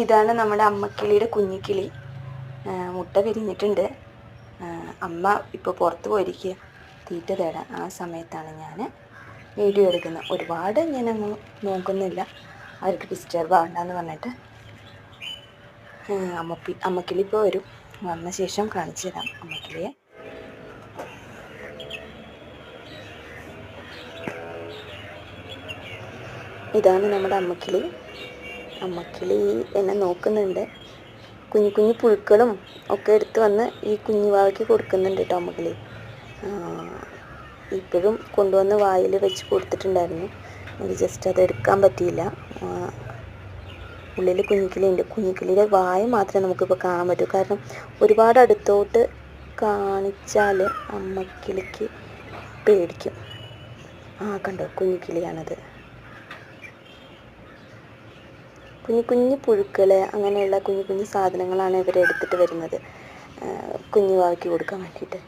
ഇതാണ് നമ്മുടെ അമ്മക്കിളിയുടെ കുഞ്ഞിക്കിളി. മുട്ട വിരിഞ്ഞിട്ടുണ്ട്. അമ്മ ഇപ്പോൾ പുറത്ത് പോയിരിക്കുക തീറ്റ തേടാൻ ആ സമയത്താണ് ഞാൻ വീഡിയോ എടുക്കുന്നത്. ഒരുപാട് ഞാനങ്ങ് നോക്കുന്നില്ല. അവർക്ക് ഡിസ്റ്റർബ് ആവണ്ടെന്ന് പറഞ്ഞിട്ട്. അമ്മപ്പി അമ്മക്കിളി ഇപ്പോൾ വരും. വന്ന ശേഷം കാണിച്ചു തരാം അമ്മക്കിളിയെ. ഇതാണ് നമ്മുടെ അമ്മക്കിളി. അമ്മക്കിളി എന്നെ നോക്കുന്നുണ്ട്. കുഞ്ഞു കുഞ്ഞു പുഴുക്കളും ഒക്കെ എടുത്ത് വന്ന് ഈ കുഞ്ഞു വാവയ്ക്ക് കൊടുക്കുന്നുണ്ട് കേട്ടോ അമ്മക്കിളി. ഇപ്പോഴും കൊണ്ടുവന്ന് വായിൽ വെച്ച് കൊടുത്തിട്ടുണ്ടായിരുന്നു. എനിക്ക് ജസ്റ്റ് അത് എടുക്കാൻ പറ്റിയില്ല. ഉള്ളിൽ കുഞ്ഞിക്കിളിയുണ്ട്. കുഞ്ഞിക്കിളിയുടെ വായ മാത്രമേ നമുക്കിപ്പോൾ കാണാൻ പറ്റൂ. കാരണം ഒരുപാട് അടുത്തോട്ട് കാണിച്ചാൽ അമ്മക്കിളിക്ക് പേടിക്കും. ആ കണ്ടോ കുഞ്ഞിക്കിളിയാണത്. കുഞ്ഞു കുഞ്ഞു പുഴുക്കൾ അങ്ങനെയുള്ള കുഞ്ഞു കുഞ്ഞു സാധനങ്ങളാണ് ഇവർ എടുത്തിട്ട് വരുന്നത്. കുഞ്ഞു വാവയ്ക്ക് കൊടുക്കാൻ വേണ്ടിയിട്ട്.